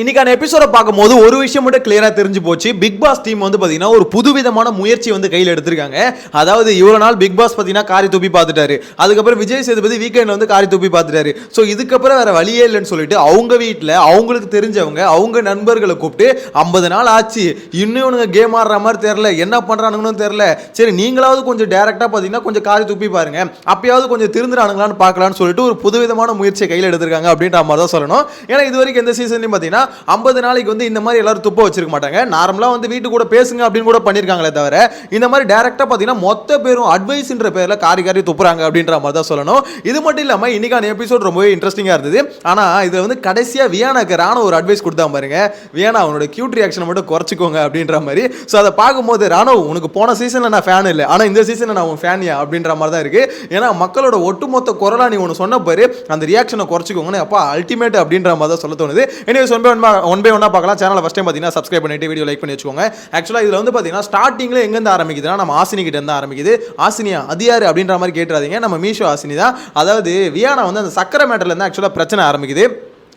இன்னைக்கான எபிசோட பார்க்கும்போது ஒரு விஷயம் மட்டும் கிளியரா தெரிஞ்சு போச்சு. பிக் பாஸ் டீம் வந்து பாத்தீங்கன்னா ஒரு புதுவிதமான முயற்சி வந்து கையில் எடுத்திருக்காங்க. அதாவது இவ்வளவு நாள் பிக் பாஸ் பாத்தீங்கன்னா காரி தூப்பி பார்த்துட்டாரு. அதுக்கப்புறம் விஜய் சேதுபதி வீக்கெண்ட் வந்து காரி தூப்பி பார்த்துட்டாரு. ஸோ இதுக்கப்புறம் வேற வழியே இல்லைன்னு சொல்லிட்டு அவங்க வீட்டில் அவங்களுக்கு தெரிஞ்சவங்க அவங்க நண்பர்களை கூப்பிட்டு ஐம்பது நாள் ஆச்சு. இன்னும் இவனுங்க கேம் ஆடுற மாதிரி தெரில என்ன பண்றானுங்கன்னு தெரில சரி நீங்களாவது கொஞ்சம் டேரக்டா பாத்தீங்கன்னா கொஞ்சம் காரி துப்பி பாருங்க. அப்பயாவது கொஞ்சம் திருந்துறானுங்களான்னு பார்க்கலாம்னு சொல்லிட்டு ஒரு புதுவிதமான முயற்சியை கையில் எடுத்திருக்காங்க அப்படின்ற மாதிரி தான் சொல்லணும். ஏன்னா இது வரைக்கும் எந்த சீசன்லையும் பார்த்தீங்கன்னா ஐம்பது நாளைக்கு வந்து இந்த மாதிரி எல்லாரும் துப்ப வச்சிருக்க மாட்டாங்க. நார்மலாக வந்து வீட்டு கூட பேசுங்க அப்படின்னு கூட பண்ணியிருக்காங்களே தவிர இந்த மாதிரி டேரெக்டாக பார்த்தீங்கன்னா மொத்த பேரும் அட்வைஸ்ன்ற பேரில் காரி காரி துப்புறாங்க அப்படின்ற மாதிரி தான் சொல்லணும். இது மட்டும் இல்லாமல் இன்னைக்கான எபிசோட் ரொம்பவே இன்ட்ரெஸ்டிங்காக இருந்தது. ஆனால் இதில் வந்து கடைசியாக வியானாக்கு ராணுவ ஒரு அட்வைஸ் கொடுத்தா பாருங்க. வியானா அவனோட கியூட் ரியாக்ஷனை மட்டும் குறைச்சிக்கோங்க அப்படின்ற மாதிரி. ஸோ அதை பார்க்கும்போது ராணுவ உனக்கு போன சீசனில் நான் ஃபேன் இல்லை. ஆனால் இந்த சீசனில் நான் உன் ஃபேனியா அப்படின்ற மாதிரி தான் இருக்குது ஏன்னா மக்களோட ஒட்டுமொத்த குரலாக நீ ஒன்று சொன்ன பாரு அந்த ரியாக்ஷனை குறைச்சிக்கோங்கன்னு அப்பா அல்டிமேட் அப்படின்ற மாதிரி தான் சொல்ல தோணுது. Anyways one by one one by ஒன்னாக பார்க்கலாம். சேனலை ஃபஸ்ட் டைம் பார்த்தீங்கன்னா சப்ஸ்கிரைப் பண்ணிட்டு வீடியோ லைக் பண்ணி வச்சுக்கோங்க. ஆக்சுவலாக இதில் வந்து பார்த்தீங்கன்னா ஸ்டார்டிங்கில் எங்கேருந்து ஆரம்பிக்குதுன்னா நம்ம ஆசினி கிட்ட இருந்து ஆரம்பிக்குது. ஆசினியா அது யார் அப்படின்ற மாதிரி கேட்டுறாதீங்க. நம்ம மீஷோ ஆசினி தான் அதாவது வியானா வந்து அந்த சக்கரை மேட்டர்லேருந்து ஆக்சுவலாக பிரச்சனை ஆரம்பிக்குது.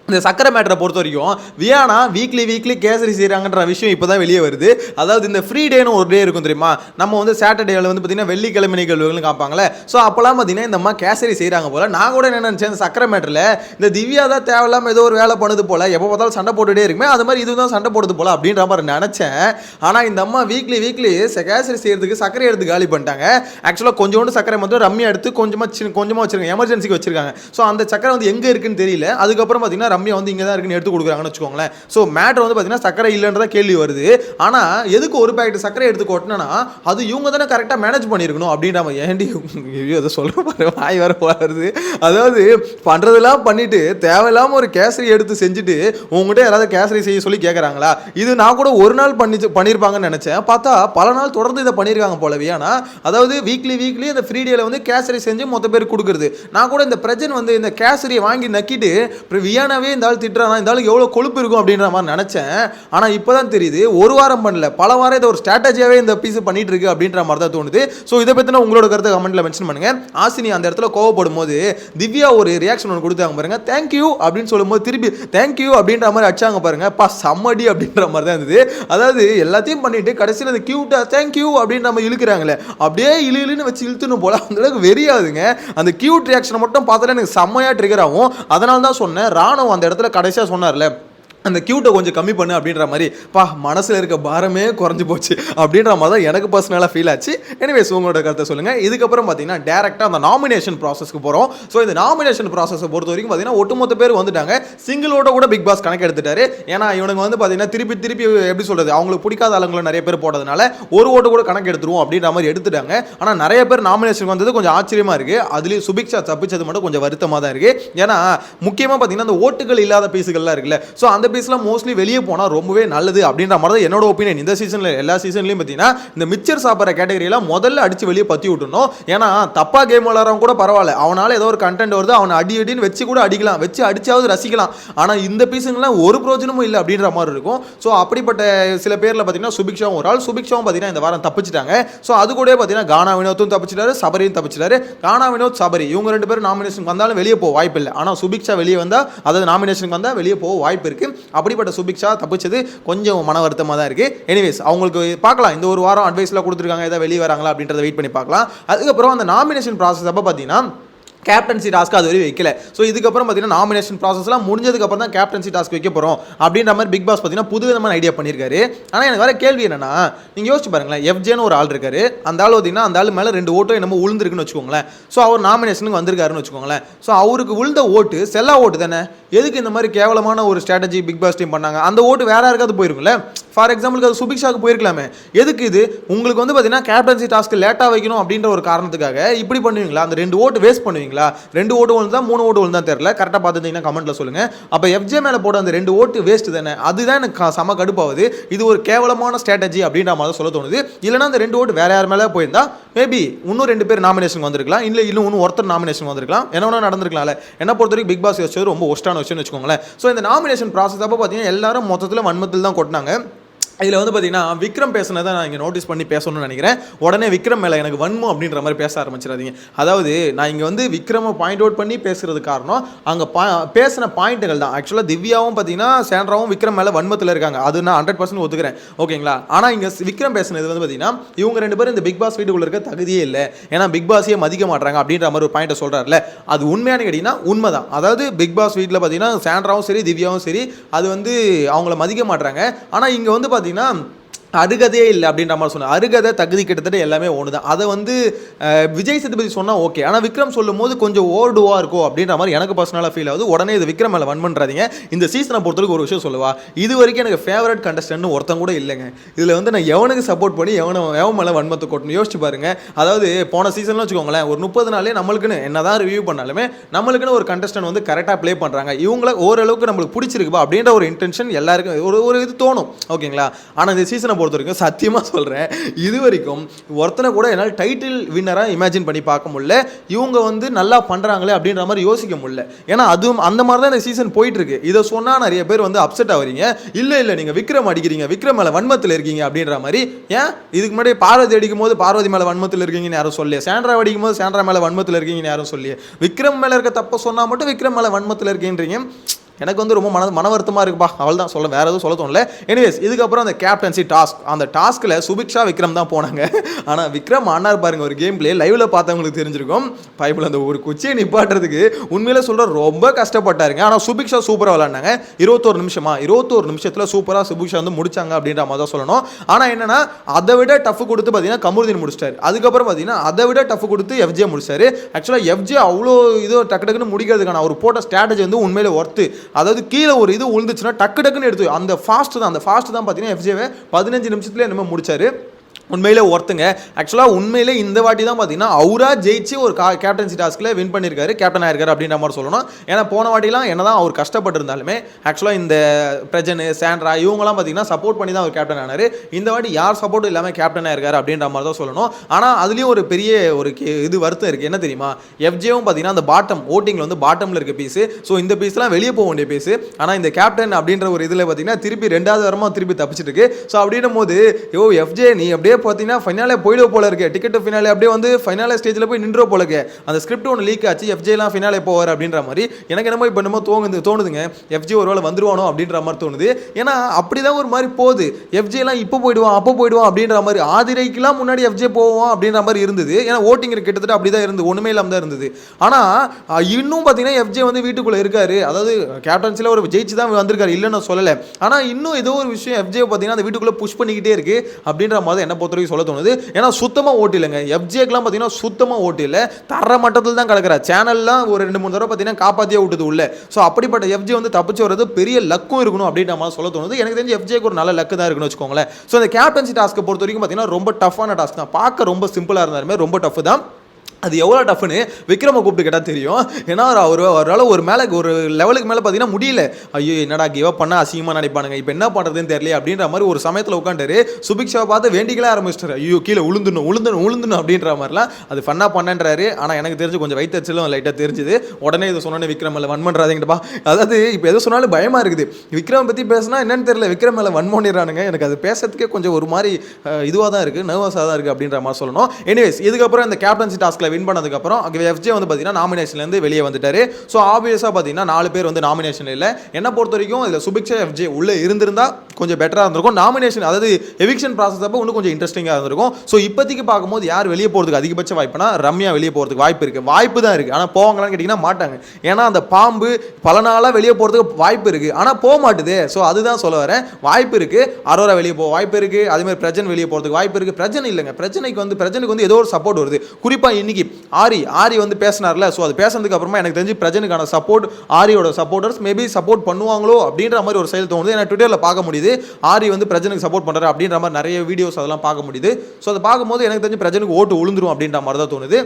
இந்த சக்கரை மேட்டரை பொறுத்த வரைக்கும் வியானா வீக்லி வீக்லி கேசரி செய்கிறாங்கன்ற விஷயம் இப்போ தான் வெளியே வருது. அதாவது இந்த ஃப்ரீ டேன்னு ஒரு டே இருக்கும் தெரியுமா? நம்ம வந்து சாட்டர்டேவில் வந்து பார்த்தீங்கன்னா வெள்ளிக்கிழமை நிகழ்வுகள்னு காப்பாங்களே ஸோ அப்போலாம் பார்த்தீங்கன்னா இந்த அம்மா கேசரி செய்கிறாங்க போல. நான் கூட என்ன நினச்சேன் இந்த சக்கரை மேட்டரில் இந்த திவ்யா தான் தேவையில்லாமல் ஏதோ ஒரு வேலை பண்ணுது போல. எப்போ பார்த்தாலும் சண்டை போட்டுகிட்டே இருக்குமே. அது மாதிரி இது தான் சண்டை போடுது போல அப்படின்ற மாதிரி நினச்சேன். ஆனால் இந்த அம்மா வீக்லி வீக்லி கேசரி செய்யறதுக்கு சக்கரை எடுத்து காலி பண்ணிட்டாங்க. ஆக்சுவலாக கொஞ்சோண்டு சக்கரை மட்டும் ரம்மியாக எடுத்து கொஞ்சமாக சின்ன கொஞ்சமாக வச்சிருக்காங்க. எமர்ஜென்சிக்கு வச்சிருக்காங்க. ஸோ அந்த சக்கரை வந்து எங்கே இருக்குன்னு தெரியல. அதுக்கப்புறம் பார்த்தீங்கன்னா ரம்யா வந்து இங்கே தான் இருக்குன்னு எடுத்து கொடுக்குறாங்கன்னு வச்சுக்கோங்களேன். ஸோ மேட்ரு வந்து பார்த்தீங்கன்னா சக்கரை இல்லைன்றதா கேள்வி வருது. ஆனால் எதுக்கு ஒரு பேக்கெட் சக்கரை எடுத்து கொட்டினா அது இவங்க தானே கரெக்டாக மேனேஜ் பண்ணியிருக்கணும் அப்படின்ற ஏன்டி அதை சொல்ல பாரு வாய் வர வருது அதாவது பண்ணுறதெல்லாம் பண்ணிட்டு தேவையில்லாமல் ஒரு கேசரி எடுத்து செஞ்சுட்டு உங்கள்கிட்ட யாராவது கேசரி செய்ய சொல்லி கேட்குறாங்களா இது நான் கூட ஒரு நாள் பண்ணி பண்ணியிருப்பாங்கன்னு நினச்சேன். பார்த்தா பல நாள் தொடர்ந்து இதை பண்ணியிருக்காங்க போலவே. ஆனால் அதாவது வீக்லி வீக்லி அந்த ஃப்ரீ டேல வந்து கேசரி செஞ்சு மொத்த பேர் கொடுக்குறது. நான் கூட இந்த பிரஜன் வந்து இந்த கேசரியை வாங்கி நக்கிட்டு அப்புறம் வியானாவே இந்த ஆள் திட்டுறானா? இந்த ஆளுக்கு எவ்வளோ கொழுப்பு இருக்கும் அப்படின்ற மாதிரி நினச்சேன். ஆனால் இப்போ தான் தெரியுது ஒரு வாரம் பண்ணல. பல வாரம் இதை ஒரு ஸ்ட்ராட்டஜியாகவே இந்த பீஸ் பண்ணிட்டு இருக்கு அப்படின்ற மாதிரி தான் தோணுது. ஸோ இதை பற்றின உங்களோட கருத்தை கமெண்ட்டில் மென்ஷன் பண்ணுங்க. ஆசினி அந்த இடத்துல கோவப்படும் போது திவ்யா ஒரு ரியாக்ஷன் ஒன்று கொடுத்தாங்க பாருங்க. தேங்க்யூ அப்படின்னு சொல்லும்போது திருப்பி தேங்க்யூ அப்படின்ற மாதிரி அடிச்சாங்க பாருங்க. பா சம்மடி அப்படின்ற மாதிரி தான் இருந்தது. அதாவது எல்லாத்தையும் பண்ணிட்டு கடைசியில் அந்த கியூட்டாக தேங்க்யூ அப்படின்னு நம்ம இழுக்கிறாங்களே அப்படியே இழு இழுன்னு வச்சு இழுத்துன்னு போல அந்த அளவுக்கு வெறியாதுங்க அந்த கியூட் ரியாக்ஷனை மட்டும் பார்த்தாலே எனக்கு செம்மையாக ட்ரிகர் ஆகும். அதனால தான் சொன்னேன் ராணுவம் அந்த இடத்துல கடைசியாக சொன்னார்ல அந்த கியூட்டை கொஞ்சம் கம்மி பண்ணு அப்படின்ற மாதிரி பா மனசில் இருக்க பாரமே குறைஞ்சி போச்சு. அப்படின்ற மாதிரி தான் எனக்கு பர்சனலாக ஃபீல் ஆச்சு. எனிவேஸ் உங்களோட கருத்தை சொல்லுங்கள் இதுக்கப்புறம் பார்த்தீங்கன்னா டேரெக்டாக அந்த நாமினேஷன் ப்ராசஸ்க்கு போகிறோம் ஸோ இந்த நாமினேஷன் ப்ராசஸை பொறுத்த வரைக்கும் பார்த்தீங்கன்னா ஒட்டுமொத்த பேர் வந்துட்டாங்க. சிங்கிளோட கூட பிக் பாஸ் கணக்கு எடுத்துட்டாரு. ஏன்னா இவனுங்க வந்து பார்த்தீங்கன்னா திருப்பி திருப்பி எப்படி சொல்கிறது அவங்களுக்கு பிடிக்காத ஆளுங்களை நிறைய பேர் போட்டதுனால ஒரு ஓட்டு கூட கணக்கு எடுத்துருவோம் அப்படின்ற மாதிரி எடுத்துட்டாங்க. ஆனால் நிறைய பேர் நாமினேஷன் வந்தது கொஞ்சம் ஆச்சரியமாக இருக்குது அதுலேயும் சுபிக்ஷா தப்பிச்சது மட்டும் கொஞ்சம் வருத்தமாக தான் இருக்குது ஏன்னா முக்கியமாக பார்த்தீங்கன்னா அந்த ஓட்டுகள் இல்லாத பீஸுகள்லாம் இருக்குல்ல. ஸோ அந்த பீஸ்லாம் மோஸ்ட்லி வெளியே போனால் ரொம்பவே நல்லது அப்படின்ற மாதிரி தான் என்னோட ஒப்பீனியன் இந்த சீசனில் எல்லா சீசன்லையும் பார்த்தீங்கன்னா இந்த மிச்சர் சாப்பிட்ற கேட்டகரியெல்லாம் முதல்ல அடித்து வெளியே பற்றி விட்டுணும் ஏன்னா தப்பாக கேம் விளாட்றவங்க கூட பரவாயில்ல. அவனால் ஏதோ ஒரு கண்டென்ட் வருது அவனை அடி அடின்னு வச்சு கூட அடிக்கலாம். வச்சு அடித்தாவது ரசிக்கலாம். ஆனால் இந்த பீஸுங்கெல்லாம் ஒரு பிரோஜனமும் இல்லை அப்படின்ற மாதிரி இருக்கும். ஸோ அப்படிப்பட்ட சில பேரில் பார்த்தீங்கன்னா சுபிக்ஷாவும் ஒரு ஆள். சுபிக்ஷாவும் பார்த்தீங்கன்னா இந்த வாரம் தப்பிச்சிட்டாங்க. ஸோ அது கூட பார்த்தீங்கன்னா கானா வினோத்தும் தப்பிச்சிட்டாரு சபரியும் தப்பிச்சிட்டாரு. கானா வினோத் சபரி இவங்க ரெண்டு பேரும் நாமினேஷன் வந்தாலும் வெளியே போக வாய்ப்பு இல்லை ஆனால் சுபிக்ஷா வெளியே வந்தால் அதாவது நாமினேஷனுக்கு வந்தால் வெளியே போக வாய்ப்பு இருக்குது அப்படிப்பட்ட சுபிக்ஷா தப்பிச்சது கொஞ்சம் மன வருத்தமாக தான் இருக்குது எனிவேஸ் அவங்களுக்கு பார்க்கலாம். இந்த ஒரு வாரம் அட்வைஸ்லாம் கொடுத்துருக்காங்க ஏதாவது வெளியே வராங்களா அப்படின்றத வெயிட் பண்ணி பார்க்கலாம். அதுக்கப்புறம் அந்த நாமினேஷன் ப்ராசஸ் அப்போ பார்த்தீங்கன்னா கேப்டன்சி டாஸ்க்கு அது வரையும் வைக்கல. ஸோ இதுக்கப்புறம் பார்த்தீங்கன்னா நாமினேஷன் ப்ராசஸ்லாம் முடிஞ்சதுக்கப்புறம் தான் கேப்டன்சி டாஸ்க் வைக்க போகிறோம் அப்படின்ற மாதிரி பிக் பாஸ் பார்த்தீங்கன்னா புது விதமான ஐடியா பண்ணியிருக்காரு. ஆனால் எனக்கு வர கேள்வி என்னன்னா நீங்கள் யோசிச்சு பாருங்களேன் எஃப்ஜேன்னு ஒரு ஆள் இருக்காரு. அந்த ஆள் பார்த்தீங்கன்னா அந்த ஆள் மேலே ரெண்டு ஓட்டோ என்னமோ உளுந்துருக்குன்னு வச்சுக்கோங்களேன். ஸோ அவர் நாமினேஷனுக்கு வந்திருக்காருன்னு வச்சுக்கோங்களேன். ஸோ அவருக்கு உழுந்த ஓட்டு செல்லா ஓட்டு தானே? எதுக்கு இந்த மாதிரி கேவலமான ஒரு ஸ்ட்ராட்டஜி பிக் பாஸ் டீம் பண்ணாங்க? அந்த ஓட்டு வேற யாருக்காவது போயிருக்கும்ல? ஃபார் எக்ஸாம்பிளுக்கு அது சுபிக்ஷாக்கு போயிருக்கலாமே. எதுக்கு இது? உங்களுக்கு வந்து பார்த்தீங்கன்னா கேப்டன்சி டாஸ்க்கு லேட்டாக வைக்கணும் அப்படின்ற ஒரு காரணத்துக்காக இப்படி பண்ணுவீங்களா? அந்த ரெண்டு ஓட்டு வேஸ்ட் சரிங்களா ரெண்டு ஓட்டு ஒன்று தான் மூணு ஓட்டு ஒன்று தான் தெரில கரெக்டாக பார்த்துருந்தீங்கன்னா கமெண்ட்டில் சொல்லுங்கள் அப்போ எஃப்ஜே மேலே போட அந்த ரெண்டு ஓட்டு வேஸ்ட் தானே? அதுதான் எனக்கு செம கடுப்பாகுது. இது ஒரு கேவலமான ஸ்ட்ராட்டஜி அப்படின்ற மாதிரி சொல்ல தோணுது. இல்லைனா அந்த ரெண்டு ஓட்டு வேற யார் மேலே போயிருந்தா மேபி இன்னும் ரெண்டு பேர் நாமினேஷன் வந்திருக்கலாம். இல்லை இன்னும் இன்னும் ஒருத்தர் நாமினேஷன் வந்திருக்கலாம். என்ன நடந்திருக்கலாம்ல. என்ன பொறுத்த வரைக்கும் பிக் பாஸ் வச்சது ரொம்ப ஒஸ்டான விஷயம்னு வச்சுக்கோங்களேன். ஸோ இந்த நாமினேஷன் ப்ராசஸ் அப்போ பார்த்தீங்கன்னா எல்லாரும் மொத்தத்தில் வன்மத்தில் தான் கொட்டினாங்க. இதில் வந்து பார்த்தீங்கன்னா விக்ரம் பேசுனதை நான் இங்கே நோட்டீஸ் பண்ணி பேசணும்னு நினைக்கிறேன். உடனே விக்ரம் மேலே எனக்கு வன்மம் அப்படின்ற மாதிரி பேச ஆரம்பிச்சிடாதீங்க. அதாவது நான் இங்கே வந்து விக்ரமை பாயிண்ட் அவுட் பண்ணி பேசுகிறது காரணம் அங்கே பா பேசின பாயிண்ட்டுகள் தான். ஆக்சுவலாக திவ்யாவும் பார்த்தீங்கன்னா சேண்ட்ராவும் விக்ரம் மேலே வன்மத்தில் இருக்காங்க. அது நான் ஹண்ட்ரட் பர்சன்ட் ஒத்துக்கிறேன். ஓகேங்களா ஆனால் இங்கே விக்ரம் பேசுனது வந்து பார்த்தீங்கன்னா இவங்க ரெண்டு பேரும் இந்த பிக் பாஸ் வீட்டுக்குள்ள இருக்க தகுதியே இல்லை. ஏன்னா பிக் பாஸையே மதிக்க மாட்டாங்க அப்படின்ற மாதிரி ஒரு பாயிண்ட்டை சொல்கிறாருல அது உண்மையான கேட்டிங்கன்னா உண்மை தான் அதாவது பிக் பாஸ் வீட்டில் பார்த்தீங்கன்னா சேண்ட்ராவும் சரி திவ்யாவும் சரி அது வந்து அவங்கள மதிக்க மாட்டாங்க ஆனால் இங்கே வந்து பார்த்தீங்கன்னா None அருகதையே இல்லை அப்படின்ற மாதிரி சொன்னேன் அருகதை தகுதி கிட்டத்தட்ட எல்லாமே ஒன்று தான் அதை வந்து விஜய் சேதுபதி சொன்னால் ஓகே ஆனால் விக்ரம் சொல்லும் போது கொஞ்சம் ஓர்டுவாக இருக்கும் அப்படின்ற மாதிரி எனக்கு பர்சனலாக ஃபீல் ஆகுது. உடனே இது விக்ரம் மேலே வன் பண்ணுறாதீங்க இந்த சீசனை பொறுத்தவரைக்கும் ஒரு விஷயம் சொல்லுவா. இது வரைக்கும் எனக்கு ஃபேவரட் கண்டஸ்டன்ட்னு ஒருத்தன் கூட இல்லைங்க. இதில் வந்து நான் எவனுக்கு சப்போர்ட் பண்ணி எவனை எவன் மேலே வன்மத்தை கொட்டணும் யோசிச்சு பாருங்க. அதாவது போன சீசன்லாம் வச்சுக்கோங்களேன் ஒரு முப்பது நாளே நம்மளுக்குன்னு என்னதான் ரிவ்யூ பண்ணாலுமே நம்மளுக்குன்னு ஒரு கண்டஸ்டன்ட் வந்து கரெக்டாக ப்ளே பண்ணுறாங்க இவங்கள ஓரளவுக்கு நம்மளுக்கு பிடிச்சிருக்குப்பா அப்படின்ற ஒரு இன்டென்ஷன் எல்லாருக்கும் ஒரு ஒரு இது தோணும். ஓகேங்களா ஆனால் இந்த சீசனை பொறுத்த வரைக்கும் சத்தியமாக சொல்கிறேன் இது வரைக்கும் ஒருத்தனை கூட என்னால் டைட்டில் வின்னராக இமேஜின் பண்ணி பார்க்க முடியல. இவங்க வந்து நல்லா பண்ணுறாங்களே அப்படின்ற மாதிரி யோசிக்க முடியல. ஏன்னா அதுவும் அந்த மாதிரி தான் இந்த சீசன் போயிட்டுருக்கு. இதை சொன்னால் நிறைய பேர் வந்து அப்செட் ஆகுறீங்க இல்லை இல்லை நீங்கள் விக்ரம் அடிக்கிறீங்க விக்ரம் மேலே வன்மத்தில் இருக்கீங்க அப்படின்ற மாதிரி ஏன்? இதுக்கு முன்னாடி பார்வதி அடிக்கும் போது பார்வதி மேலே வன்மத்தில் இருக்கீங்கன்னு யாரும் சொல்லி சாண்ட்ரா அடிக்கும் போது சாண்ட்ரா மேலே வன்மத்தில் இருக்கீங்கன்னு யாரும் சொல்லி விக்ரம் மேலே இருக்க தப்பை சொன்னால் மட்டும் விக்ரம் மேலே வன்மத்தில் இருக்கீன்றீங்க. எனக்கு வந்து ரொம்ப மன மன வருத்தமாக இருக்குப்பா. அவள் தான் சொல்ல வேறு எதுவும் சொல்ல தோணல. எனிவேஸ் இதுக்கப்புறம் அந்த கேப்டன்சி டாஸ்க் அந்த டாஸ்க்கில் சுபிக்ஷா விக்ரம் தான் போனாங்க. ஆனால் விக்ரம் ஆனார் பாருங்க ஒரு கேம் பிளே லைவில் பார்த்தவங்களுக்கு தெரிஞ்சிருக்கும். பைப்பில் அந்த ஒரு குச்சியை நிப்பாட்டுறதுக்கு உண்மையில் சொல்கிற ரொம்ப கஷ்டப்பட்டாருங்க. ஆனால் சுபிக்ஷா சூப்பராக விளாண்டாங்க இருபத்தோரு நிமிஷமா இருபத்தோரு நிமிஷத்தில் சூப்பராக சுபிக்ஷா வந்து முடிச்சாங்க அப்படின்ற மாதிரி தான் சொல்லணும். ஆனால் என்னென்னா அதை விட டஃப் கொடுத்து பார்த்தீங்கன்னா கமருதீன் முடிச்சிட்டாரு. அதுக்கப்புறம் பார்த்தீங்கன்னா அதை விட டஃப் கொடுத்து எஃப்ஜே முடிச்சாரு. ஆக்சுவலாக எஃப்ஜே அவ்வளோ இது டக்கு டக்குன்னு முடிக்கிறதுக்கான அவர் போட்ட ஸ்ட்ராட்டஜி வந்து உண்மையிலே ஒர்த்து அதாவது கீழே ஒரு இது விழுந்துச்சுன்னா டக்கு டக்குன்னு எடுத்து அந்த ஃபாஸ்ட் தான் அந்த ஃபாஸ்ட் தான் பார்த்தீங்கன்னா எஃப்ஜேவை பதினஞ்சு நிமிஷத்துலேயே என்னமோ முடிச்சாரு. உண்மையிலே ஒருத்தங்க. ஆக்சுவலாக உண்மையிலே இந்த வாட்டி தான் பார்த்தீங்கன்னா அவரா ஜெயிச்சு ஒரு கா கேப்டன்சி டாஸ்க்கில் வின் பண்ணியிருக்காரு கேப்டன் ஆயிருக்காரு அப்படின்ற மாதிரி சொல்லணும். ஏன்னா போன வாட்டிலாம் என்ன தான் அவர் கஷ்டப்பட்டிருந்தாலுமே ஆக்சுவலாக இந்த பிரஜன் சாண்ட்ரா இவங்கலாம் பார்த்தீங்கன்னா சப்போர்ட் பண்ணி தான் அவர் கேப்டன் ஆனார். இந்த வாட்டி யார் சப்போர்ட் இல்லாமல் கேப்டன் ஆயிருக்காரு அப்படின்ற மாதிரி தான் சொல்லணும். ஆனால் அதுலேயும் ஒரு பெரிய ஒரு இது வருத்தம் இருக்குது என்ன தெரியுமா? எஃப்ஜேவும் பார்த்தீங்கன்னா அந்த பாட்டம் ஓட்டிங்கில் வந்து பாட்டமில் இருக்க பீஸு ஸோ இந்த பீஸ்லாம் வெளியே போக வேண்டிய பீஸு ஆனால் இந்த கேப்டன் அப்படின்ற ஒரு இதில் பார்த்தீங்கன்னா திருப்பி ரெண்டாவது வாரமாக திருப்பி தப்பிச்சிட்டு இருக்கு. ஸோ அப்படின்னும் போது யோ எஃப்ஜே நீ அப்படியே பார்த்தீங்கன்னா ஃபைனாலே போயிடுவ போல இருக்கு. டிக்கெட் ஃபினாலே அப்படியே வந்து ஃபைனாலே ஸ்டேஜில் போய் நின்றோ போல இருக்கு. அந்த ஸ்கிரிப்ட் ஒன்று லீக் ஆச்சு எஃப்ஜேலாம் ஃபினாலே போவார் அப்படின்ற மாதிரி. எனக்கு என்னமோ இப்போ என்னமோ தோணுது தோணுதுங்க. எஃப்ஜி ஒரு வேளை வந்துருவானோ அப்படின்ற மாதிரி தோணுது. ஏன்னா அப்படிதான் ஒரு மாதிரி போகுது. எஃப்ஜேலாம் இப்போ போயிடுவான் அப்போ போயிடுவான் அப்படின்ற மாதிரி. ஆதிரைக்கெல்லாம் முன்னாடி எஃப்ஜே போவோம் அப்படின்ற மாதிரி இருந்தது. ஏன்னா ஓட்டிங் கிட்டத்தட்ட அப்படி தான் இருந்தது. ஒன்றுமே இல்லாமல் தான் இருந்தது ஆனால் இன்னும் பார்த்தீங்கன்னா எஃப்ஜே வந்து வீட்டுக்குள்ளே இருக்காரு. அதாவது கேப்டன்சியில் ஒரு ஜெயிச்சு தான் வந்திருக்காரு. இல்லைன்னு நான் சொல்லலை. ஆனால் இன்னும் ஏதோ ஒரு விஷயம் எஃப்ஜே பார்த்தீங்கன்னா அந்த வீட்டுக்குள்ளே புஷ் பண்ணிக்கிட்டே இருக்கு. அப்படின்ற மாதிரி என்ன பொறுத்த வரைக்கும் சொல்ல தோணுது. ஏன்னா சுத்தமாக ஓட்டு இல்லைங்க. எஃப்ஜேக்கெலாம் பார்த்தீங்கன்னா சுத்தமாக ஓட்டு இல்லை. தர மட்டத்தில் தான் கிடக்குறா சேனல்லாம் ஒரு ரெண்டு மூணு தடவை பார்த்தீங்கன்னா காப்பாற்றியே விட்டது உள்ள. ஸோ அப்படிப்பட்ட எஃப்ஜே வந்து தப்பிச்சு வர்றது பெரிய லக்கும் இருக்கணும் அப்படின்ற மாதிரி சொல்ல தோணுது. எனக்கு தெரிஞ்சு எஃப்ஜேக்கு ஒரு நல்ல லக்கு தான் இருக்குன்னு வச்சுக்கோங்களேன். ஸோ அந்த கேப்டன்சி டாஸ்க்கை பொறுத்த வரைக்கும் பார்த்தீங்கன்னா ரொம்ப டஃப்பான டாஸ்க் தான். பார்க்க ரொம்ப சிம்பிளாக இருந்தாலுமே ரொம்ப டஃப் தான். அது எவ்வளோ டஃப்னு விக்ரம கூப்பிட்டு கேட்டால் தெரியும். ஏன்னா அவர் அவரால் ஒரு மேலே ஒரு லெவலுக்கு மேலே பார்த்தீங்கன்னா முடியல. ஐயோ என்னடா கிவ் அப் பண்ணால் அசிங்கமாக நினைப்பானுங்க. இப்போ என்ன பண்ணுறதுன்னு தெரியல அப்படின்ற மாதிரி ஒரு சமயத்தில் உட்காந்துரு சுபிக்ஷாவை பார்த்து வேண்டிக்கலே ஆரம்பிச்சிட்டாரு. ஐயோ கீழே உளுந்துணும் உளுந்துணும் உளுந்துணும் அப்படின்ற மாதிரிலாம் அது ஃபன்னாக பண்ணன்றாரு. ஆனால் எனக்கு தெரிஞ்சு கொஞ்சம் வயிற்றுச்சலும் லைட்டாக தெரிஞ்சுது. உடனே இதை சொன்னோன்னே விக்ரம் மேலே வன் பண்ணுறாதீங்கப்பா அதாவது இப்போ எது சொன்னாலும் பயமாக இருக்குது. விக்ரம் பற்றி பேசினா என்னன்னு தெரியல. விக்ரம் மேலே வன் பண்ணிடுறானுங்க. எனக்கு அது பேசுறதுக்கே கொஞ்சம் ஒரு மாதிரி இதுவாக தான் இருக்குது நர்வஸாக தான் இருக்குது அப்படின்ற மாதிரி சொல்லணும். எனிவேஸ் இதுக்கப்புறம் இந்த கேப்டன்சி டாஸ்க்கில் வின் பண்ணதுக்கப்புறம் எஃப்ஜே வந்து பார்த்தீங்கன்னா நாமினேஷன்லேருந்து வெளியே வந்துட்டாரு. ஸோ ஆப்வியஸாக பார்த்தீங்கன்னா நாலு பேர் வந்து நாமினேஷன் இல்லை. என்னை பொறுத்த வரைக்கும் இதில் சுபிக்ஷா எஃப்ஜே உள்ளே இருந்திருந்தா கொஞ்சம் பெட்டராக இருந்திருக்கும். நாமினேஷன் அதாவது எவிக்ஷன் ப்ராசஸ் அப்போ இன்னும் கொஞ்சம் இன்ட்ரெஸ்டிங்காக இருந்திருக்கும். ஸோ இப்போதைக்கு பார்க்கும்போது யார் வெளியே போகிறதுக்கு அதிகபட்ச வாய்ப்புனா ரம்யா வெளியே போகிறதுக்கு வாய்ப்பு இருக்குது வாய்ப்பு தான் இருக்குது ஆனால் போவாங்களான்னு கேட்டிங்கன்னா மாட்டாங்க. ஏன்னா அந்த பாம்பு பல நாளாக வெளியே போகிறதுக்கு வாய்ப்பு இருக்குது ஆனால் போக மாட்டுதே. ஸோ அதுதான் சொல்ல வரேன். வாய்ப்பு இருக்குது அரோரா வெளியே போக வாய்ப்பு இருக்குது அதேமாதிரி பிரஜன் வெளியே போகிறதுக்கு வாய்ப்பு இருக்குது பிரச்சனை இல்லைங்க. பிரச்சனைக்கு வந்து பிரச்சனைக்கு வந்து ஏதோ ஒரு சப்போர்ட் வருது. குறிப்பாக இன்னைக்கு ஆரி ஆரி வந்து பேசினார்ல. ஸோ அது பேசுனதுக்கு அப்புறமா எனக்கு தெரிஞ்சு பிரஜனுக்கான சப்போர்ட் ஆரியோட சப்போர்ட்டர்ஸ் மேபி சப்போர்ட் பண்ணுவாங்களோ அப்படின்ற மாதிரி ஒரு செயல் தோணுது. ஏன்னா ட்விட்டரில் பார்க்க முடியுது. ஆரி வந்து பிரஜனுக்கு சப்போர்ட் பண்ணுறாரு அப்படின்ற மாதிரி நிறைய வீடியோஸ் அதெல்லாம் பார்க்க முடியுது. ஸோ அதை பார்க்கும்போது எனக்கு தெரிஞ்சு பிரஜனுக்கு ஓட்டு விழுந்துரும் அப்படின்ற மாதிரி தான் தோணுது.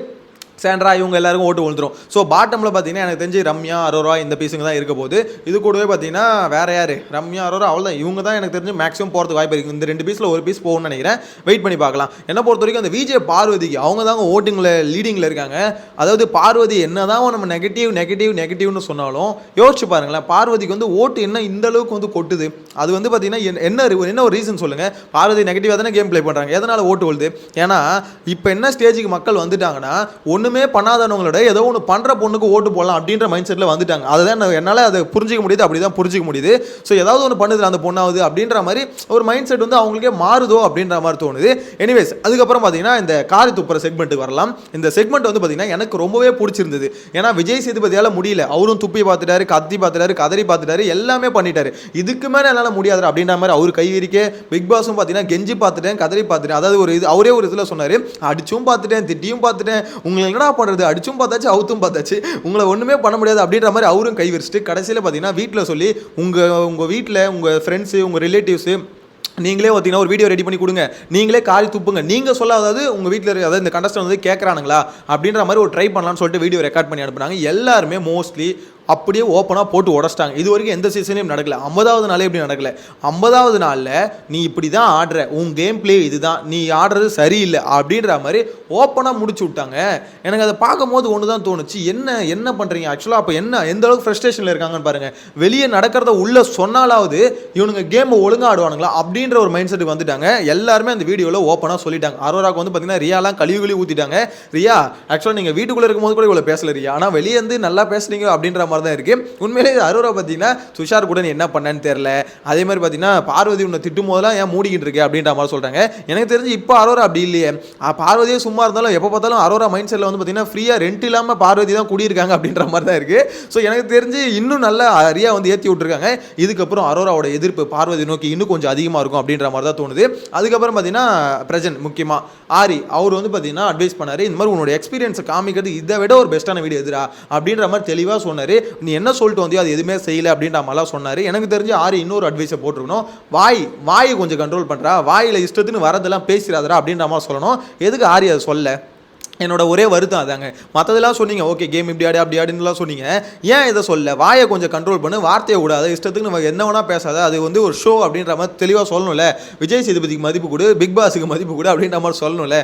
சேண்ட்ரா இவங்க எல்லாருக்கும் ஓட்டு விழுந்துரும். ஸோ பாட்டமில் பார்த்தீங்கன்னா எனக்கு தெரிஞ்சு ரம்யா அரோரா இந்த பீஸுங்க தான் இருக்க போது இது கூடவே பார்த்தீங்கன்னா வேற யார்? ரம்யா அரோரா அவ்வளோதான் இவங்க தான் எனக்கு தெரிஞ்சு மேக்ஸிமம் போகிறதுக்கு வாய்ப்பு இருக்குது இந்த ரெண்டு பீஸில் ஒரு பீஸ் போகணும்னு நினைக்கிறேன். வெயிட் பண்ணி பார்க்கலாம். என்ன பொறுத்த வரைக்கும் அந்த விஜய் பார்வதிக்கு அவங்க தாங்க ஓட்டிங்கில் லீடிங்கில் இருக்காங்க. அதாவது பார்வதி என்ன தான் நம்ம நெகட்டிவ் நெகட்டிவ் நெகட்டிவ்னு சொன்னாலும் யோசிச்சு பாருங்களேன். பார்வதிக்கு வந்து ஓட்டு என்ன இந்த அளவுக்கு வந்து கொட்டுது? அது வந்து பார்த்தீங்கன்னா என்ன- என்ன ஒரு- ரீசன் சொல்லுங்கள் பார்வதி நெகட்டிவாக தானே கேம் ப்ளே பண்ணுறாங்க எதனால் ஓட்டு விழுது? ஏன்னா இப்போ என்ன ஸ்டேஜுக்கு மக்கள் வந்துட்டாங்கன்னா ஒன்றுமே பண்ணாதவங்களோட ஏதோ ஒன்று பண்ணுற பொண்ணுக்கு ஓட்டு போடலாம் அப்படின்ற மைண்ட் செட்டில் வந்துட்டாங்க அதுதான் நான் என்னால் அதை புரிஞ்சிக்க முடியுது அப்படி தான் புரிஞ்சிக்க முடியுது. ஸோ ஏதாவது ஒன்று பண்ணுது அந்த பொண்ணாவது அப்படின்ற மாதிரி ஒரு மைண்ட் செட் வந்து அவங்களுக்கே மாறுதோ அப்படின்ற மாதிரி தோணுது. எனிவேஸ் அதுக்கப்புறம் பார்த்தீங்கன்னா இந்த காரி துப்புற செக்மெண்ட்டுக்கு வரலாம். இந்த செக்மெண்ட் வந்து பார்த்தீங்கன்னா எனக்கு ரொம்பவே பிடிச்சிருந்தது. ஏன்னா விஜய் சேதுபதியால் முடியல. அவரும் துப்பி பார்த்துட்டாரு கத்தி பார்த்துட்டாரு கதறி பார்த்துட்டாரு எல்லாமே பண்ணிட்டாரு. இதுக்கு மேலே என்னால் முடியாது அப்படின்ற மாதிரி அவர் கை பிக் பாஸும் பார்த்தீங்கன்னா கெஞ்சி பார்த்துட்டேன் கதறி பார்த்துட்டேன். அதாவது ஒரு இது அவரே ஒரு இதில் சொன்னார் அடிச்சும் பார்த்துட்டேன் திட்டியும் பார்த்துட்டேன். உங்களை என்னடா பண்ணுறது? அடிச்சும் பார்த்தாச்சு அவுத்தும் பார்த்தாச்சு. உங்களை ஒன்றுமே பண்ண முடியாது அப்படின்ற மாதிரி அவரும் கை விரிச்சிட்டு கடைசியில் பார்த்தீங்கன்னா வீட்டில் சொல்லி உங்கள் உங்கள் வீட்டில் உங்கள் ஃப்ரெண்ட்ஸு உங்கள் ரிலேட்டிவ்ஸு நீங்களே பார்த்தீங்கன்னா ஒரு வீடியோ ரெடி பண்ணி கொடுங்க. நீங்களே காரி துப்புங்க. நீங்கள் சொல்லாதது உங்கள் வீட்டில் இருக்க அதாவது இந்த கண்டஸ்டன் வந்து கேட்குறானுங்களா அப்படின்ற மாதிரி ஒரு ட்ரை பண்ணலாம்னு சொல்லிட்டு வீடியோ ரெக்கார்ட் பண்ணி அனுப்புனாங்க. எல்லாருமே மோஸ்ட்லி அப்படியே ஓப்பனாக போட்டு உடச்சிட்டாங்க. இது வரைக்கும் எந்த சீசன்லையும் நடக்கல. ஐம்பதாவது நாளே இப்படி நடக்கல. ஐம்பதாவது நாளில் நீ இப்படி தான் ஆடுற. உன் கேம் பிளே இதுதான். நீ ஆடுறது சரியில்லை அப்படின்ற மாதிரி ஓப்பனாக முடிச்சு விட்டாங்க. எனக்கு அதை பார்க்கும்போது ஒன்று தான் தோணுச்சு. என்ன என்ன பண்ணுறீங்க ஆக்சுவலாக அப்போ என்ன எந்த அளவுக்கு ஃப்ரஸ்ட்ரேஷனில் இருக்காங்கன்னு பாருங்கள் வெளியே நடக்கிறத உள்ள சொன்னாலாவது இவனுங்க கேமை ஒழுங்காக ஆடுவானுங்களா அப்படின்ற ஒரு மைண்ட் செட்டுக்கு வந்துட்டாங்க. எல்லாருமே அந்த வீடியோவில் ஓப்பனாக சொல்லிட்டாங்க. அரோராக்கு வந்து பார்த்தீங்கன்னா ரியாலாம் கழிவு கழிவு ஊற்றிட்டாங்க ரியா ஆக்சுவலாக நீங்கள் வீட்டுக்குள்ளே இருக்கும்போது கூட இவ்வளோ பேசல ரியா. ஆனால் வெளியே இருந்து நல்லா பேசுனீங்க அப்படின்ற மாதிரி தான் இருக்குது உண்மையிலே அரோரா பார்த்தீங்கன்னா துஷார் கூட நீ என்ன பண்ணேன்னு தெரில அதே மாதிரி பார்த்தீங்கன்னா பார்வதி உன்னை திட்டும் போதெல்லாம் ஏன் மூடிக்கிட்டு இருக்கு அப்படின்ற மாதிரி சொல்கிறாங்க எனக்கு தெரிஞ்சு இப்போ அரோரா அப்படி இல்லையே. பார்வதியே சும்மா இருந்தாலும் எப்போ பார்த்தாலும் அரோரா மைண்ட் செட்டில் வந்து பார்த்தீங்கன்னா ஃப்ரீயாக ரெண்ட் இல்லாமல் பார்வதி தான் குடியிருக்காங்க அப்படின்ற மாதிரி தான் இருக்குது ஸோ எனக்கு தெரிஞ்சு இன்னும் நல்லா அரியா வந்து ஏற்றி விட்டுருக்காங்க. இதுக்கப்புறம் அரோராவோட எதிர்ப்பு பார்வதி நோக்கி இன்னும் கொஞ்சம் அதிகமாக இருக்கும் அப்படின்ற மாதிரி தான் தோணுது. அதுக்கப்புறம் பார்த்தீங்கன்னா பிரஜன் முக்கியமாக ஆரி அவர் வந்து பார்த்தீங்கன்னா அட்வைஸ் பண்ணார் இந்த மாதிரி உன்னோட எக்ஸ்பீரியன்ஸை காமிக்கிறது இதை விட ஒரு பெஸ்ட்டான வீடியோ எதிரா? அப்படின்ற மாதிரி தெளிவாக சொன்னார். நீ என்ன சொல்லிட்டு வந்தியோ அது எதுவுமே செய்யலை அப்படின்ற மாதிரிலாம் சொன்னார். எனக்கு தெரிஞ்சு ஆரி இன்னொரு அட்வைஸை போட்டிருக்கணும். வாய் வாயை கொஞ்சம் கண்ட்ரோல் பண்ணுறா வாயில் இஷ்டத்துன்னு வரதெல்லாம் பேசிடாதரா அப்படின்ற மாதிரி சொல்லணும். எதுக்கு ஆரி அதை சொல்ல? என்னோட ஒரே வருத்தம் அதாங்க. மற்றதெல்லாம் சொன்னீங்க ஓகே கேம் இப்படி ஆடு அப்படி ஆடுன்னுலாம் சொன்னீங்க. ஏன் இதை சொல்ல? வாயை கொஞ்சம் கண்ட்ரோல் பண்ணு வார்த்தையை விடாது இஷ்டத்துக்கு நம்ம என்ன வேணால் பேசாத அது வந்து ஒரு ஷோ அப்படின்ற மாதிரி தெளிவாக சொல்லணும்ல. விஜய் சேதுபதிக்கு மதிப்பு கொடு பிக் பாஸுக்கு மதிப்பு கொடு அப்படின்ற மாதிரி சொல்லணும்ல.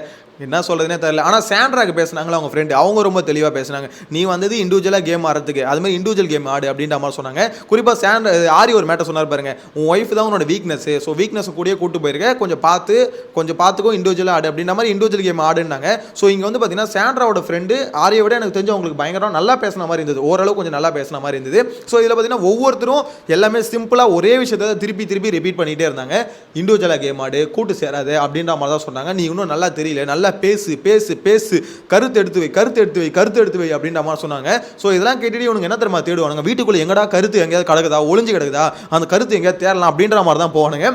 என்ன சொல்கிறதுனே தெரியல. ஆனால் சாண்ட்ராக்கு பேசினாங்களா அவங்க ஃப்ரெண்டு அவங்க ரொம்ப தெளிவாக பேசுனாங்க. நீ வந்தது இண்டிவிஜுவலாக கேம் ஆடுறதுக்கு. அது மாதிரி இண்டிவிஜுவல் கேம் ஆடு அப்படின்ற மாதிரி சொன்னாங்க. குறிப்பாக சாண்ட் ஆரி ஒரு மேட்டர் சொன்னார் பாருங்க. உன் ஒய்ஃப் தான் உன்னோட வீக்னஸ் ஸோ வீக்னஸ் கூடயே கூட்டு போயிருக்க. கொஞ்சம் பார்த்து கொஞ்சம் பார்த்துக்கோ இண்டிவிஜுவலாக ஆடு. அப்படின்ற மாதிரி இண்டிவிஜுவல் கேம் ஆடுனாங்க ஸோ இங்கே வந்து பார்த்தீங்கன்னா சாண்ட்ராவோட ஃப்ரெண்டு ஆரியை விட எனக்கு தெரிஞ்சு அவங்களுக்கு பயங்கரம் நல்லா பேசின மாதிரி இருந்தது. ஓரளவு கொஞ்சம் நல்லா பேசின மாதிரி இருந்தது. ஸோ இதில் பார்த்தீங்கன்னா ஒவ்வொருத்தரும் எல்லாமே சிம்பிளாக ஒரே விஷயத்தை திருப்பி திருப்பி ரிப்பீட் பண்ணிகிட்டே இருந்தாங்க. இண்டிவிஜுவலாக கேம் ஆடு கூட்டு சேராது அப்படின்ற மாதிரி தான் சொன்னாங்க. நீ இன்னும் நல்லா தெரியல நல்லா பேசு பேசு பேசு. கருத்து எடுத்து வை கருத்து எடுத்து வை கருத்து எடுத்து வை அப்படின்ற மாதிரி சொன்னாங்க. ஸோ இதெல்லாம் கேட்டுட்டு இவனுங்க என்ன தெரியுமா தேடுவானுங்க? வீட்டுக்குள்ளே எங்கடா கருத்து எங்கேயாவது கிடக்குதா ஒளிஞ்சு கிடக்குதா? அந்த கருத்து எங்கேயாவது தேரலாம் அப்படின்ற மாதிரி தான் போவானுங்க.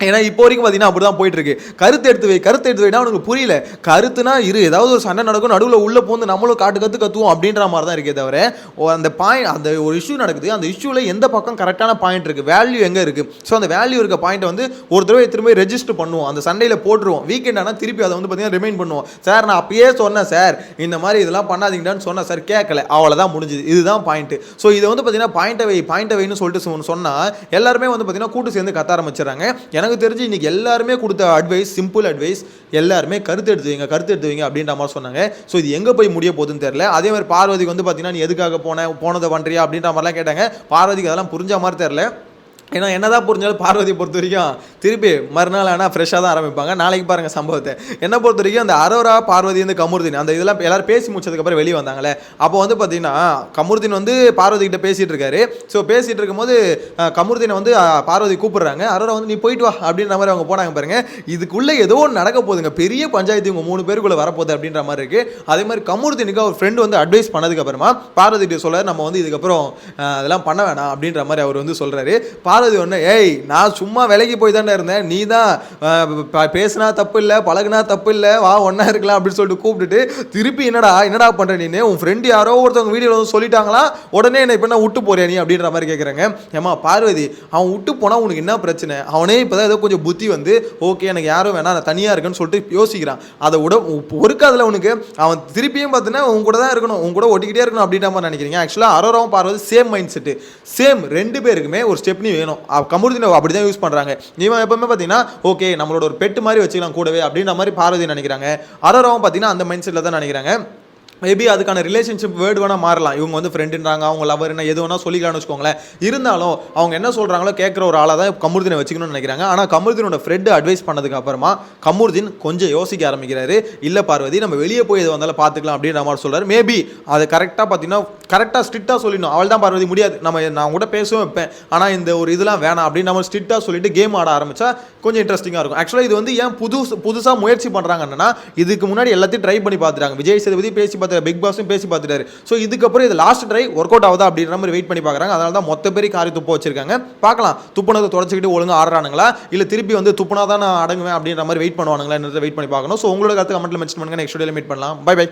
ஏன்னா இப்போ வரைக்கும் பார்த்தீங்கன்னா அப்படி தான் போயிட்டு இருக்கு கருத்து எடுத்து வை கருத்து எடுத்து வைனா அவனுக்கு புரியல? கருத்துனா இரு ஏதாவது ஒரு சண்டை நடக்கும் நடுவில் உள்ள போந்து நம்மளும் காட்டு கத்து கத்துவோம் அப்படின்ற மாதிரி தான் இருக்கே தவிர ஓ, அந்த பாயிண்ட் அந்த ஒரு இஷ்யூ நடக்குது. அந்த இஷ்யூவில் எந்த பக்கம் கரெக்டான பாயிண்ட் இருக்கு? வேல்யூ எங்கே இருக்கு? ஸோ அந்த வேல்யூ இருக்க பாயிண்ட்டை வந்து ஒரு தடவை திரும்ப ரெஜிஸ்டர் பண்ணுவோம். அந்த சண்டையில் போட்டுருவோம். வீக்கெண்ட் ஆனால் திருப்பி அதை வந்து பார்த்தீங்கன்னா ரிமைண்ட் பண்ணுவோம். சார் நான் அப்பயே சொன்னேன் சார் இந்த மாதிரி இதெல்லாம் பண்ணாதீங்கடான்னு சொன்னேன் சார் கேட்கல அவ்வளோதான் முடிஞ்சுது. இதுதான் பாயிண்ட் ஸோ இதை வந்து பார்த்தீங்கன்னா பாயிண்ட் வை பாயிண்ட் வைன்னு சொல்லிட்டு சொ- எல்லாருமே வந்து பார்த்தீங்கன்னா கூட்டு சேர்ந்து கத்த ஆரம்பிச்சிடறாங்க. எனக்கு தெரிஞ்சு இன்றைக்கி எல்லாருமே கொடுத்த அட்வைஸ் சிம்பிள் அட்வைஸ் எல்லாருமே கருத்து எடுத்து வைங்க கருத்து எடுத்து வைங்க அப்படின்ற மாதிரி சொன்னாங்க. ஸோ இது எங்கே போய் முடிய போகுதுன்னு தெரில அதே மாதிரி பார்வதிக்கு வந்து பார்த்தீங்கன்னா நீ எதுக்காக போன போனதை பண்ணுறியா அப்படின்ற மாதிரிலாம் கேட்டாங்க. பார்வதிக்கு அதெல்லாம் புரிஞ்ச மாதிரி தெரில ஏன்னா என்னதான் புரிஞ்சாலும் பார்வதியை பொறுத்த வரைக்கும் திருப்பி மறுநாள் ஆனால் ஃப்ரெஷ்ஷாக தான் ஆரம்பிப்பாங்க. நாளைக்கு பாருங்கள் சம்பவத்தை. என்ன பொறுத்த வரைக்கும் அந்த அரோரா பார்வதி வந்து கமுர்தீன் அந்த இதெல்லாம் எல்லாரும் பேசி முடிச்சதுக்கப்புறம் வெளியே வந்தாங்களே. அப்போ வந்து பார்த்தீங்கன்னா கமுர்தீன் வந்து பார்வதி கிட்ட பேசிகிட்டு இருக்காரு. ஸோ பேசிகிட்டு இருக்கும்போது கமுர்தீனை வந்து பார்வதி கூப்பிடுறாங்க. அரோரா வந்து நீ போயிட்டு வா அப்படின்ற மாதிரி அவங்க போனாங்க பாருங்கள் இதுக்குள்ளே ஏதோ ஒன்று நடக்க போகுதுங்க. பெரிய பஞ்சாயத்து இவங்க மூணு பேருக்குள்ளே வரப்போகுது அப்படின்ற மாதிரி இருக்குது அதே மாதிரி கமுருதீனுக்கு அவர் ஃப்ரெண்டு வந்து அட்வைஸ் பண்ணதுக்கப்புறமா பார்வதி கிட்ட சொல்றாரு நம்ம வந்து இதுக்கப்புறம் அதெல்லாம் பண்ண வேணாம் அப்படின்ற மாதிரி அவர் வந்து சொல்கிறாரு பார்வதி பார்வதி ஒன்று ஏய் நான் சும்மா விலைக்கு போய் தானே இருந்தேன். நீ தான் பேசினா பேசுனா தப்பு இல்லை பழகுனா தப்பு இல்லை வா ஒன்றா இருக்கலாம் அப்படின்னு சொல்லிட்டு கூப்பிட்டுட்டு திருப்பி என்னடா என்னடா பண்ணுற நீ உன் ஃப்ரெண்டு யாரோ ஒருத்தவங்க வீடியோவில் வந்து சொல்லிட்டாங்களா? உடனே என்ன இப்போ என்ன விட்டு போறியா நீ அப்படின்ற மாதிரி கேட்குறாங்க ஏமா பார்வதி அவன் விட்டு போனால் உனக்கு என்ன பிரச்சனை? அவனே இப்போ தான் ஏதோ கொஞ்சம் புத்தி வந்து ஓகே எனக்கு யாரும் வேணாம் நான் தனியாக இருக்கேன்னு சொல்லிட்டு யோசிக்கிறான். அதை விட பொறுக்காதில் உனக்கு. அவன் திருப்பியும் பார்த்தீங்கன்னா உன் கூட தான் இருக்கணும். உன் கூட ஒட்டிக்கிட்டே இருக்கணும் அப்படின்ற மாதிரி நினைக்கிறீங்க. ஆக்சுவலாக அரோராவும் Parvathi same mind set same ரெண்டு பேருக்குமே ஒரு ஸ்டெப்னி வேணும். அவ- அப்படி தான் யூஸ் பண்ணுறாங்க இவன் எப்பவுமே பார்த்தீங்கன்னா ஓகே நம்மளோட ஒரு பெட்டு மாதிரி வச்சுக்கலாம் கூடவே அப்படின்ற மாதிரி பார்வதி நினைக்கிறாங்க. அரோராவும் பார்த்தீங்கன்னா அந்த மைண்ட் செட்டில் தான் நினைக்கிறாங்க. மேபி அதுக்கான ரிலேஷன்ஷிப் வேர்டு வேணால் மாறலாம். இவங்க வந்து ஃப்ரெண்டுன்றாங்க அவங்க லவர்னா எது வேணால் சொல்லிக்கலாம்னு வச்சுக்கோங்களேன். இருந்தாலும் அவங்க என்ன சொல்கிறாங்களோ கேட்குற ஒரு ஆளாக தான் கமருதீனை வச்சுக்கணும்னு நினைக்கிறாங்க. ஆனால் கமருதீனோட ஃப்ரெண்டு அட்வைஸ் பண்ணதுக்கு அப்புறமா கமருதீன் கொஞ்சம் யோசிக்க ஆரம்பிக்கிறாரு. இல்லை பார்வதி நம்ம வெளியே போய் எது வந்தாலும் பார்த்துக்கலாம் அப்படின்ற மாதிரி சொல்கிறார் மேபி அதை கரெக்டாக பார்த்தீங்கன்னா கரெக்டாக ஸ்ட்ரிக்டாக சொல்லிடணும். அவள் தான் பார்வதி முடியாது. நம்ம நான் கூட பேசவும் வைப்பேன். ஆனால் இந்த ஒரு இதெல்லாம் வேணாம் அப்படின்னு நம்ம ஸ்ட்ரிக்டாக சொல்லிட்டு கேம் ஆட ஆரம்பித்தா கொஞ்சம் இன்ட்ரெஸ்டிங்காக இருக்கும். ஆக்சுவலாக இது வந்து ஏன் புது புதுசாக முயற்சி பண்ணுறாங்கன்னா இதுக்கு முன்னாடி எல்லாத்தையும் ட்ரை பண்ணி பார்த்துட்டாங்க. விஜய் சேதுபதி பேசி பார்த்தாரு பிக் பாஸும் பேசி பார்த்துட்டாரு. ஸோ இதுக்கப்புறம் இது லாஸ்ட் ட்ரை ஒர்க் அவுட் ஆகுதா அப்படின்ற மாதிரி வெயிட் பண்ணி பார்க்குறாங்க. அதனால தான் மொத்த பேர் காரி துப்ப வச்சிருக்காங்க. பார்க்கலாம். துப்புனதை தொடச்சிக்கிட்டு ஒழுங்காக ஆடுறானுங்களா? இல்லை திருப்பி வந்து துப்புனா தான் நான் அடங்குவேன் அப்படின்ற மாதிரி வெயிட் பண்ணுவானுங்களா வெயிட் பண்ணி பார்க்கணும். ஸோ உங்களோட கருத்து கமெண்ட்ல மென்ஷன் பண்ணுங்க. நெக்ஸ்ட் டேல மீட் பண்ணலாம். By by